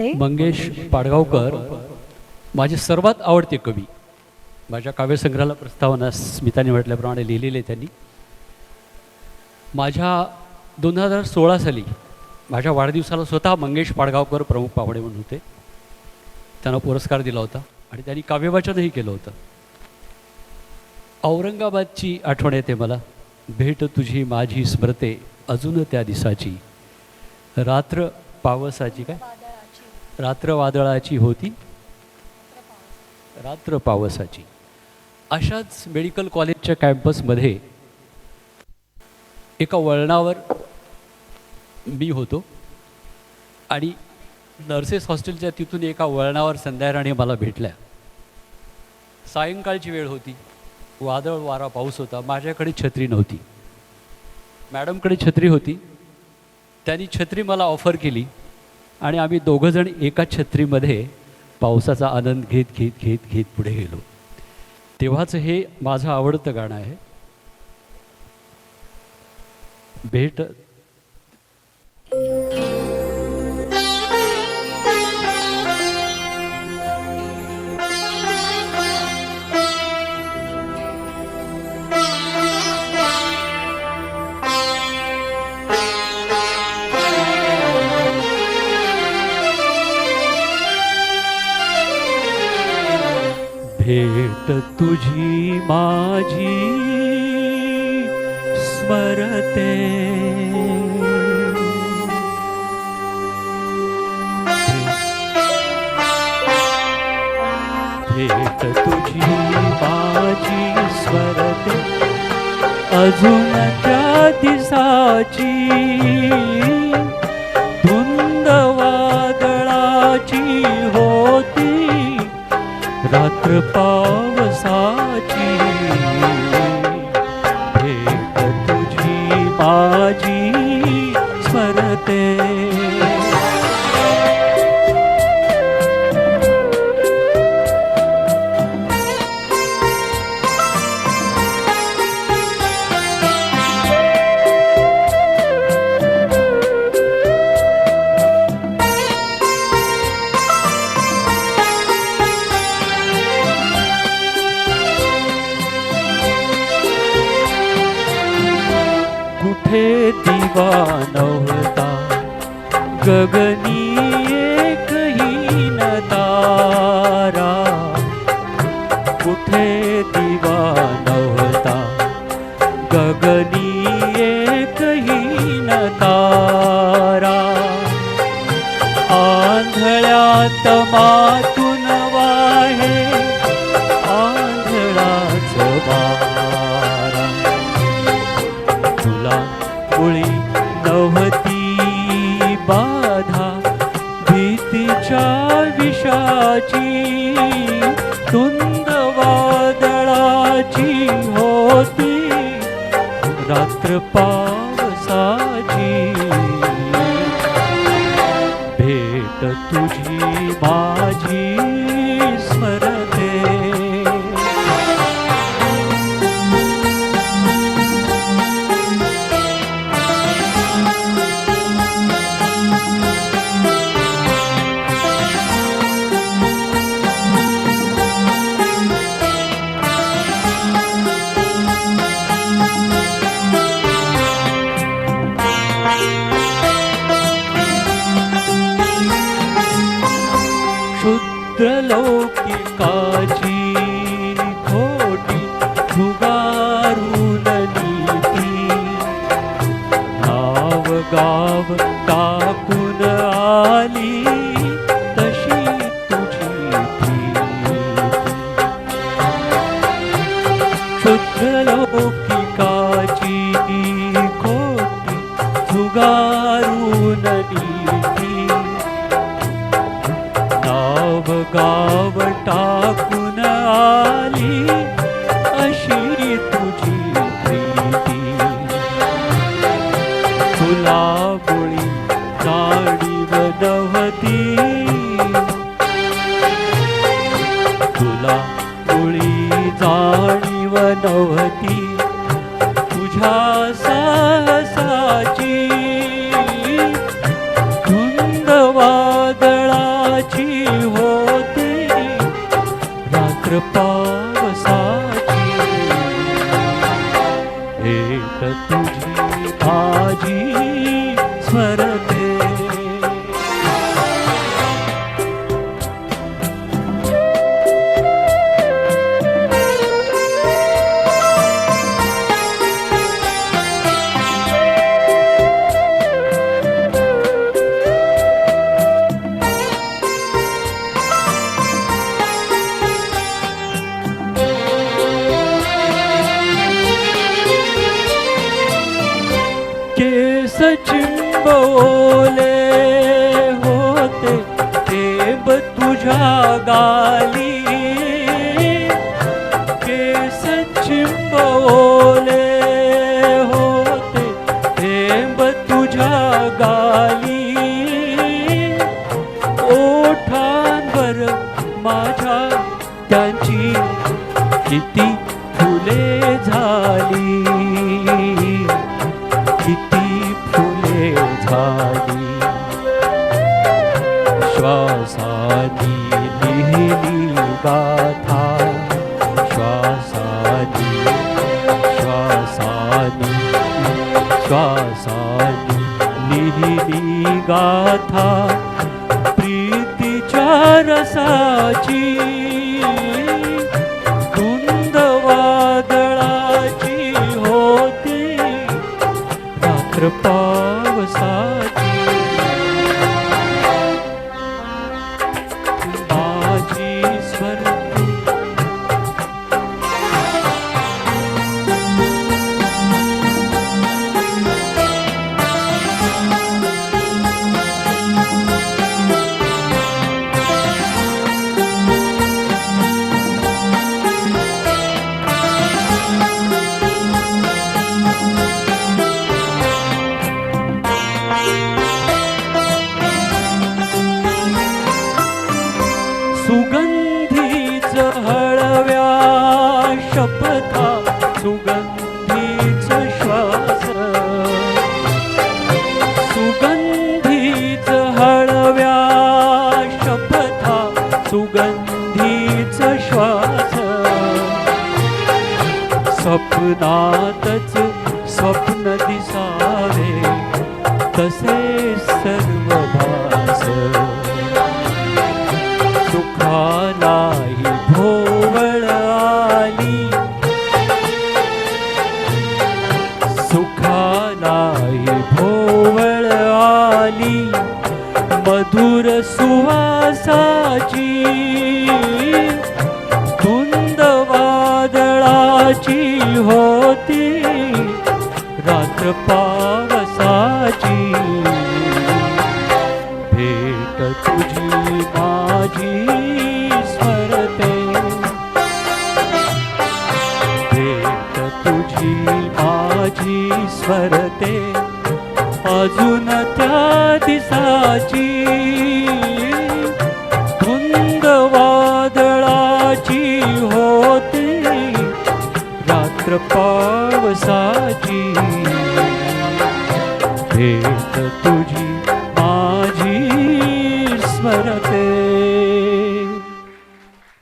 करते मंगेश पाडगावकर माझे सर्वात आवडते कवी. माझ्या काव्यसंग्रहाला प्रस्तावना स्मिताने म्हटल्याप्रमाणे लिहिलेले त्यांनी. माझ्या दोन हजार सोळा साली माझ्या वाढदिवसाला स्वतः मंगेश पाडगावकर प्रमुख पाहुणे म्हणून होते. त्यांना पुरस्कार दिला होता आणि त्यांनी काव्यवाचनही केलं होतं. औरंगाबादची आठवण येते मला. भेट तुझी माझी स्मृते अजून त्या दिसाची रात्र पावसाची काय? रात्र वादळाची होती. रात्र पावसाची अशाच मेडिकल कॉलेजच्या कॅम्पसमध्ये एका वळणावर मी होतो. आणि नर्सेस हॉस्टेलच्या तिथून एका वळणावर संध्याराणी मला भेटल्या. सायंकाळची वेळ होती. वादळ वारा पाऊस होता. माझ्याकडे छत्री नव्हती. मॅडमकडे छत्री होती. त्यांनी छत्री मला ऑफर केली. आणि आम्ही दोघंजण एका छत्रीमध्ये पावसाचा आनंद घेत घेत घेत घेत पुढे गेलो. तेव्हाच हे माझं आवडतं गाणं आहे. भेट तुझी माझी स्मरते. भेट तुझी माझी स्मरते. अजून त्या दिसाची धुंद वादळाची होती. रात्र पा स्मरते कुठे दिवा नव्हता गगनी एकही न तारा। कुठे रात्र पावसाची. भेट तुझी गाव टाकून आली तशी तुझी प्रीती क्षुद्रलौकिकाची खोटी झुगारून नीती। नाव गाव तुला मुळी बदवती तुला पुळी जाणीव नव्हती तुझ्या सहसाची धुंद वादळाची होती. रात्र तुझ्या गाली केस चिंबवले होते थेंब तुझ्या गाली ओठांवर माझ्या त्यांची किती फुले झाली किती फुले झाली. श्वासादी लिहिली गाथा श्वासादी श्वासादी श्वासादी लिहिली गाथा प्रीतीच्या रसाची कृपा मनातच स्वप्न दिसावे तसे सर्व भास सुखालाही भोवळ आली. सुखालाही भोवळ आली. मधुर सुवासाची धुंद वादळाची होती. रात्र पावसाची भेट तुझी माझी स्मरते. भेट तुझी माझी स्मरते. अजून त्या दिसाची